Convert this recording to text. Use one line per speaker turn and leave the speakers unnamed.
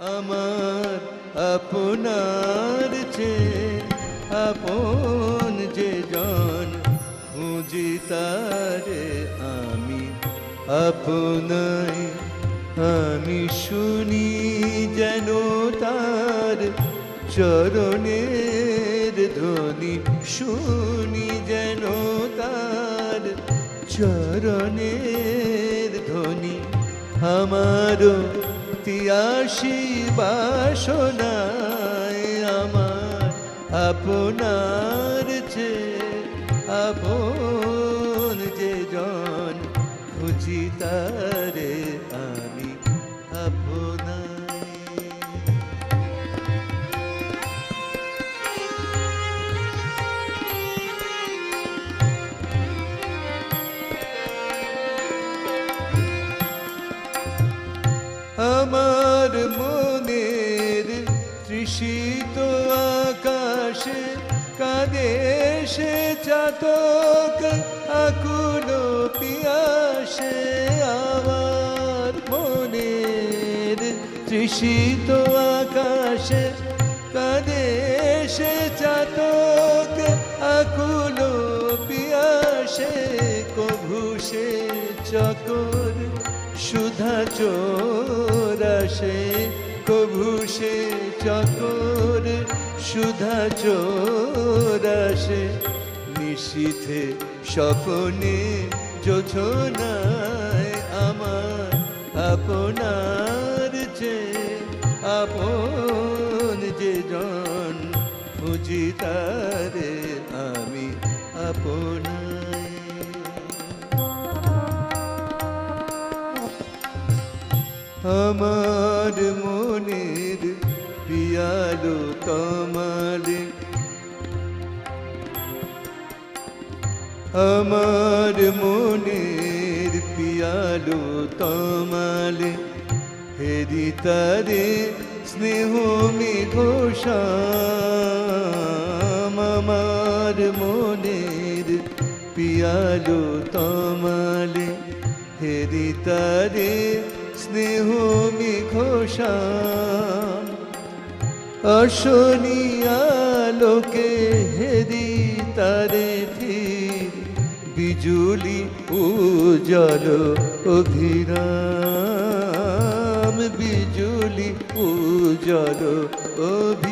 আমার আপনার চেয়ে আপন যে জন, খুঁজি তারে আমি, আপনাই আমি শুনি যেন তার চরণের ধ্বনি, শুনি যেন তার চরণের ধ্বনি, আমারও তিয়াসী বাসনায় আমার আপনার যে আপন যে জন খুঁজি তারে আমার মনের তৃষিত আকাশে কাঁদে সে চাতক, আকুল পিয়াসে আমার মনের তৃষিত আকাশে কাঁদে সে চাতক, আকুল পিয়াসে কভু সে চকর সুধা চোরাসে কভু সে, চকর সুধা চোরাসে নিশীথে স্বপনে যোছনায় আমার আপনার যে, আপন যে জন খুঁজি আমি আপনায় আমার মনের পিয়ালো তমালে আমার মনের পিয়ালো তমালে হেরি তারে স্নেহ মেঘোষাম আমার মনের পিয়ালো তমালে হেরি তারে স্নেহ অশনিয়া লোকে হেদি তারে বিজুলি উজল অভিরাম বিজুলি উজল অভিরাম